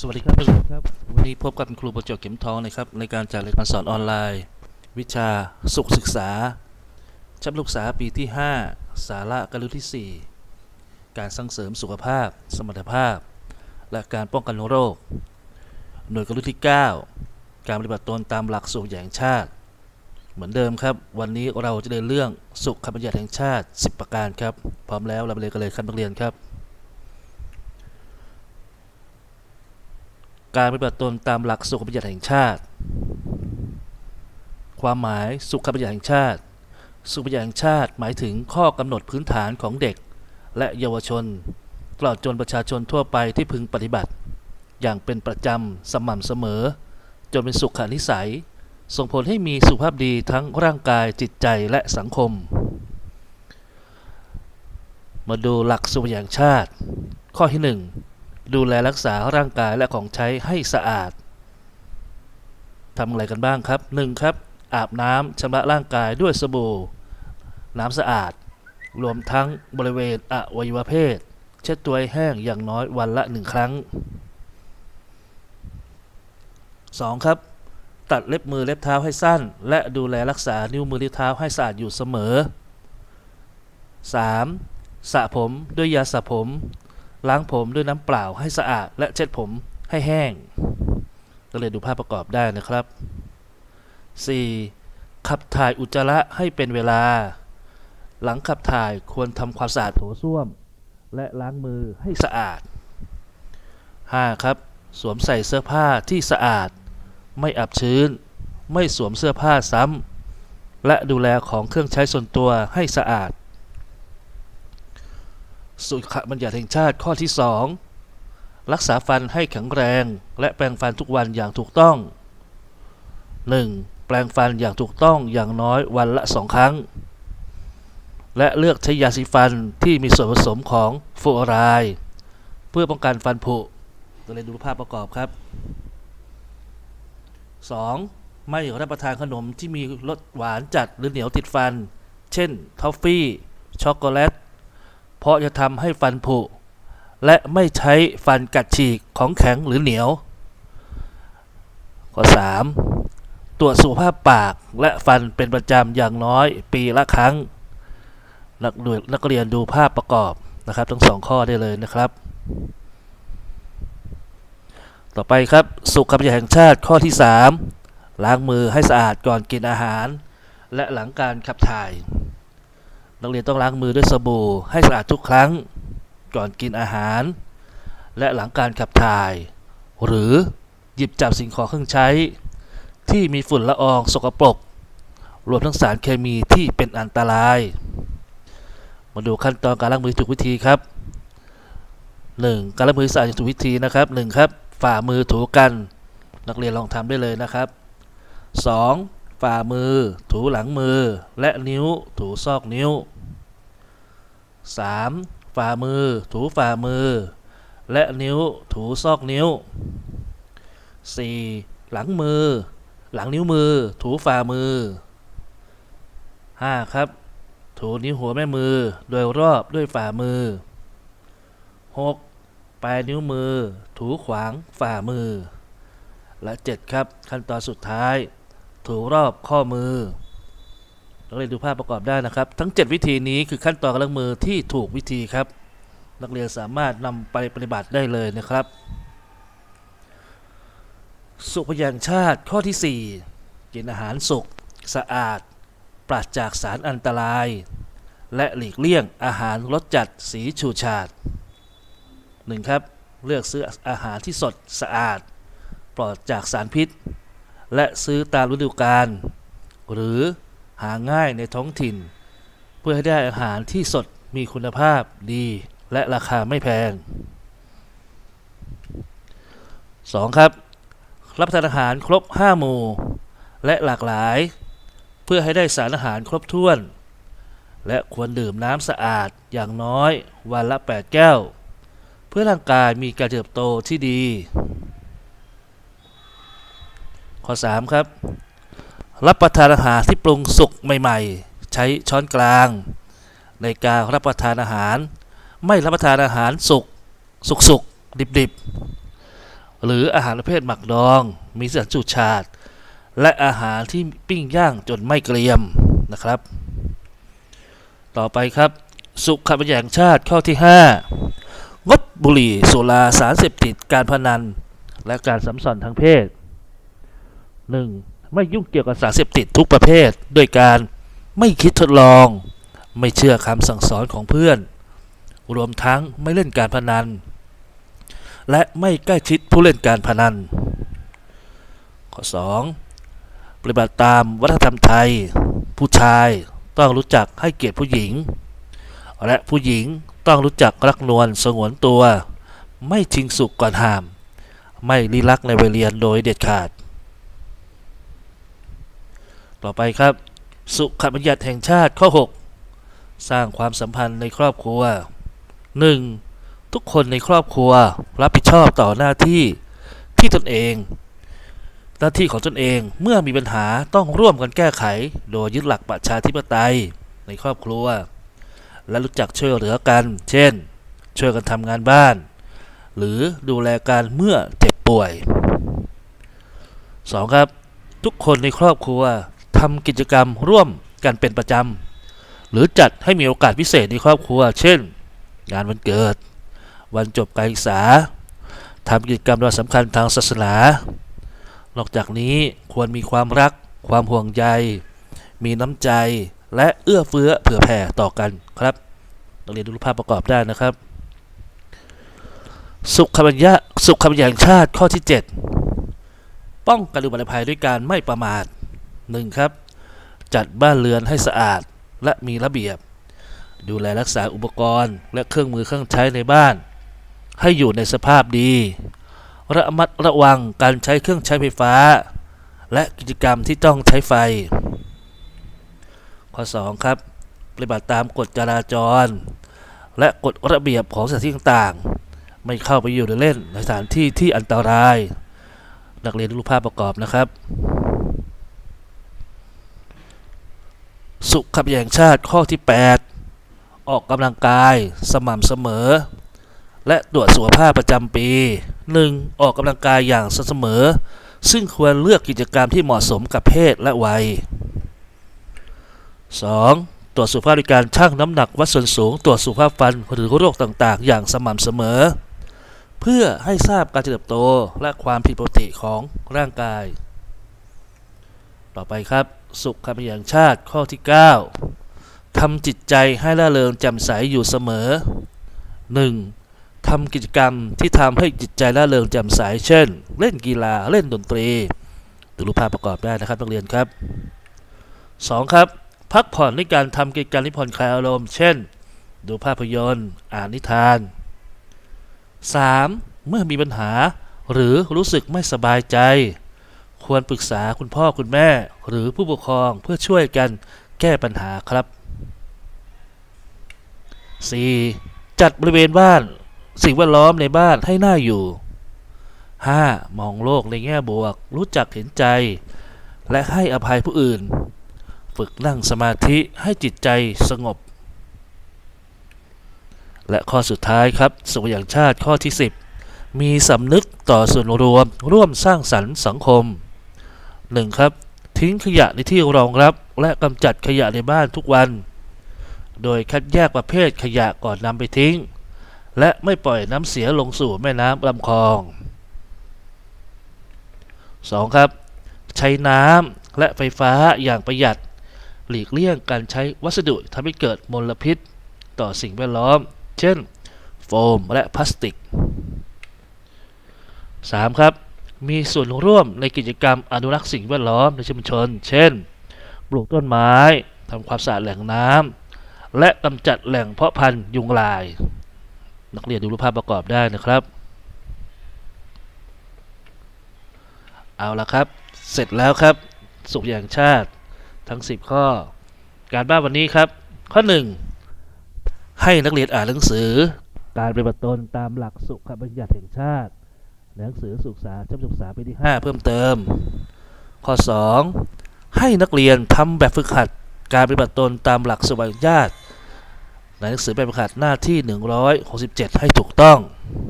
สวัสดีครับท่านครับ วันนี้พบกับครูประจวบเข็มทองนะครับ ในการจัดเรียนการสอนออนไลน์ วิชาสุขศึกษา ชั้นประถมศึกษาปีที่ 5 สาระการเรียนรู้ที่ 4 การสร้างเสริมสุขภาพ สมรรถภาพ และการป้องกันโรค หน่วยการเรียนรู้ที่ 9 การปฏิบัติตนตามหลักสูตรแห่งชาติ เหมือนเดิมครับ วันนี้เราจะเรียนเรื่องสุขบัญญัติแห่งชาติ 10 ประการครับ พร้อมแล้วเราไปเรียนกันเลยครับนักเรียนครับ การปฏิบัติตนตามหลักสุขบัญญัติแห่งชาติ ความหมายสุขบัญญัติแห่งชาติ สุขบัญญัติแห่งชาติหมายถึงข้อกำหนดพื้นฐานของเด็ก และเยาวชนตลอดจนประชาชนทั่วไปที่พึงปฏิบัติ อย่างเป็นประจำสม่ำเสมอ จนเป็นสุขนิสัย ส่งผลให้มีสุขภาพดีทั้งร่างกายจิตใจและสังคม มาดูหลักสุขบัญญัติแห่งชาติ ข้อที่หนึ่ง ดูแลรักษาร่างกายและของใช้ให้สะอาดทำอะไรกันบ้างครับ 1. ครับ อาบน้ำชำระร่างกายด้วยสบู่ น้ำสะอาด รวมทั้งบริเวณอวัยวะเพศ เช็ดตัวให้แห้งอย่างน้อยวันละหนึ่งครั้ง 2. ครับ ตัดเล็บมือเล็บเท้าให้สั้น และดูแลรักษานิ้วมือนิ้วเท้าให้สะอาดอยู่เสมอ 3. สระผมด้วยยาสระผม ล้างผมด้วยน้ำเปล่าให้สะอาด และเช็ดผมให้แห้ง ก็เลยดูภาพประกอบได้นะครับ 4. ขับถ่ายอุจจาระให้เป็นเวลา หลังขับถ่ายควรทำความสะอาดโถส้วม และล้างมือให้สะอาด 5. ครับ สวมใส่เสื้อผ้าที่สะอาด ไม่อับชื้น ไม่สวมเสื้อผ้าซ้ำและดูแลของเครื่องใช้ส่วนตัวให้สะอาด สุขบัญญัติแห่งชาติข้อที่ 2 รักษาฟันให้แข็งแรง และแปรงฟันทุกวันอย่างถูกต้อง 1. แปรงฟันอย่างถูกต้องอย่างน้อยวันละ 2 ครั้ง และเลือกใช้ยาสีฟันที่มีส่วนผสมของฟูออไรด์เพื่อป้องกันฟันผุเราเลยดูภาพประกอบครับ 2. ไม่รับประทานขนมที่มีรสหวานจัดหรือเหนียวติดฟัน เช่นทอฟฟี่ ช็อกโกแลต เพราะจะทำให้ฟันผุ และไม่ใช้ฟันกัดฉีกของแข็งหรือเหนียว ข้อ 3. ตรวจสุขภาพปากและฟันเป็นประจำอย่างน้อยปีละครั้ง นักนักเรียนดูภาพประกอบนะครับ ทั้งสองข้อได้เลยนะครับ ต่อไปครับ สุขบัญญัติแห่งชาติข้อที่ 3 ล้างมือให้สะอาดก่อนกินอาหาร และหลังการขับถ่าย นักเรียนต้องล้างมือด้วยสบู่ให้สะอาดทุกครั้ง ก่อนกินอาหาร และหลังการขับถ่าย หรือหยิบจับสิ่งของเครื่องใช้ ที่มีฝุ่นละอองสกปรกรวมทั้งสารเคมีที่เป็นอันตราย มาดูขั้นตอนการล้างมือถูกวิธีครับ 1. การล้างมือสะอาดถูกวิธีนะครับ 1. ครับฝ่ามือถูกัน นักเรียนลองทำได้เลยนะครับ 2. ฝ่ามือ ถูหลังมือ และนิ้ว ถูซอกนิ้ว 3. ฝ่ามือ ถูฝ่ามือ และนิ้ว ถูซอกนิ้ว 4. หลังมือ หลังนิ้วมือ ถูฝ่ามือ 5. ครับ ถูนิ้วหัวแม่มือ โดยรอบด้วยฝ่ามือ 6. ปลายนิ้วมือ ถูขวางฝ่ามือ และ 7 ครับ ขั้นตอนสุดท้าย ถูรอบข้อมือนักเรียนดูภาพประกอบได้นะครับ ทั้ง 7 วิธีนี้คือขั้นตอนการล้างมือที่ถูกวิธีครับ นักเรียนสามารถนำไปปฏิบัติได้เลยนะครับ สุขพยัญชาติข้อที่ 4 กินอาหารสุกสะอาด ปราศจากสารอันตราย และหลีกเลี่ยงอาหารรสจัดสีฉูดฉาด 1. ครับ เลือกซื้ออาหารที่สดสะอาด ปลอดจากสารพิษ และซื้อตามฤดูกาลหรือหาง่ายในท้องถิ่น เพื่อให้ได้อาหารที่สดมีคุณภาพดี และราคาไม่แพง 2. ครับ รับประทานอาหารครบ 5 หมู่ และหลากหลาย เพื่อให้ได้สารอาหารครบถ้วน และควรดื่มน้ำสะอาดอย่างน้อยวันละ 8 แก้ว เพื่อร่างกายมีการเติบโตที่ดี ข้อ 3 ครับ รับประทานอาหารที่ปรุงสุกใหม่ ๆ ใช้ช้อนกลาง ในการรับประทานอาหาร ไม่รับประทานอาหารสุกสุกสุกดิบดิบๆหรืออาหารประเภทหมักดอง มีสารสูตรชาติ และอาหารที่ปิ้งย่างจนไม่เกรียมนะครับ ต่อไปครับ สุขบัญญัติแห่งชาติข้อที่ 5 งดบุหรี่สุราสารเสพติดการพนัน และการสัมสอนทางเพศ 1. ไม่ยุ่งเกี่ยวกับสารเสพติดทุกประเภท ด้วยการไม่คิดทดลอง ไม่เชื่อคำสั่งสอนของเพื่อน รวมทั้งไม่เล่นการพนัน และไม่ใกล้ชิดผู้เล่นการพนัน ข้อ 2. ปฏิบัติตามวัฒนธรรมไทย ผู้ชายต้องรู้จักให้เกียรติผู้หญิง และผู้หญิงต้องรู้จักรักนวลสงวนตัว ไม่ชิงสุกก่อนห้าม ไม่ลีลักในวัยเรียนโดยเด็ดขาด ต่อไปครับ สุขบัญญัติแห่งชาติข้อ 6 สร้างความสัมพันธ์ในครอบครัว 1. ทุกคนในครอบครัวรับผิดชอบต่อหน้าที่ที่ตนเอง หน้าที่ของตนเองเมื่อมีปัญหาต้องร่วมกันแก้ไข โดยยึดหลักประชาธิปไตยในครอบครัว และรู้จักช่วยเหลือกัน เช่น ช่วยกันทำงานบ้าน หรือดูแลกันเมื่อเจ็บป่วย 2. ครับทุกคนในครอบครัว ทำกิจกรรมร่วมกันเป็นประจำหรือจัดให้มีโอกาสพิเศษในครอบครัว เช่น งานวันเกิด วันจบการศึกษาทำกิจกรรมสำคัญทางศาสนา นอกจากนี้ควรมีความรัก ความห่วงใย มีน้ำใจ และเอื้อเฟื้อเผื่อแผ่ต่อกันครับนักเรียนดูรูปภาพประกอบได้นะครับ สุขบัญญัติสุขบัญญัติชาติข้อที่ 7 ป้องกันอุบัติภัยด้วยการไม่ประมาท 1. ครับ จัดบ้านเรือนให้สะอาดและมีระเบียบ ดูแลรักษาอุปกรณ์ และเครื่องมือเครื่องใช้ในบ้าน ให้อยู่ในสภาพดี ระมัดระวังการใช้เครื่องใช้ไฟฟ้า และกิจกรรมที่ต้องใช้ไฟ ข้อ 2 ครับ ปฏิบัติตามกฎจราจร และกฎระเบียบของสถานที่ต่างๆ ไม่เข้าไปอยู่ในเล่นในสถานที่ที่อันตราย นักเรียนดูรูปภาพประกอบนะครับ สุขบัญญัติแห่งชาติข้อที่ 8 ออกกำลังกายสม่ำเสมอ และตรวจสุขภาพประจำปี 1. ออกกำลังกายอย่างสม่ำเสมอ ซึ่งควรเลือกกิจกรรมที่เหมาะสมกับเพศและวัย 2. ตรวจสุขภาพด้วยการชั่งน้ำหนักวัดส่วนสูง ตรวจสุขภาพฟันหรือโรคต่างๆ อย่างสม่ำเสมอ เพื่อให้ทราบการเติบโตและความผิดปกติของร่างกาย ต่อไปครับ สุขบัญญัติแห่งชาติข้อที่ 9ทำจิตใจให้ร่าเริงแจ่มใสอยู่เสมอ 1. ทำกิจกรรมที่ทำให้จิตใจร่าเริงแจ่มใสเช่น เล่นกีฬาเล่นดนตรีดูรูปภาพประกอบได้นะครับนักเรียนครับ 2. ครับ พักผ่อนด้วยการทำกิจกรรมที่ผ่อนคลายอารมณ์เช่น ดูภาพยนตร์ อ่านนิทาน 3. เมื่อมีปัญหาหรือรู้สึกไม่สบายใจ ควรปรึกษาคุณพ่อคุณแม่ หรือผู้ปกครองเพื่อช่วยกันแก้ปัญหาครับ 4. จัดบริเวณบ้าน สิ่งแวดล้อมในบ้านให้น่าอยู่ 5. มองโลกในแง่บวก รู้จักเห็นใจ และให้อภัยผู้อื่น ฝึกนั่งสมาธิให้จิตใจสงบ และข้อสุดท้ายครับสุขอย่างชาติข้อที่ 10 มีสำนึกต่อส่วนรวม ร่วมสร้างสรรค์สังคม 1. ครับ ทิ้งขยะในที่รองรับ และกำจัดขยะในบ้านทุกวัน โดยคัดแยกประเภทขยะก่อนนำไปทิ้ง และไม่ปล่อยน้ำเสียลงสู่แม่น้ำลำคลอง 2. ครับ ใช้น้ำและไฟฟ้าอย่างประหยัด หลีกเลี่ยงการใช้วัสดุทำให้เกิดมลพิษ ต่อสิ่งแวดล้อม เช่น โฟมและพลาสติก 3. ครับ มีส่วนร่วมในกิจกรรมอนุรักษ์สิ่งแวดล้อมในชุมชน เช่น ปลูกต้นไม้ทำความสะอาดแหล่งน้ำและกำจัดแหล่งเพาะพันธุ์ยุงลาย นักเรียนดูรูปภาพประกอบได้นะครับ เอาละครับ เสร็จแล้วครับ สุขอย่างชาติทั้ง 10 ข้อ การบ้านวันนี้ครับ ข้อ 1 ให้นักเรียนอ่านหนังสือ การปฏิบัติตนตามหลักสุขบัญญัติแห่งชาติ หนังสือศึกษาชั้นศึกษาปีที่ 5 เพิ่มเติม ข้อ 2 ให้นักเรียนทำแบบฝึกหัดการปฏิบัติตนตามหลักสุขบัญญัติในหนังสือแบบฝึกหัดหน้าที่ 167 ให้ถูกต้อง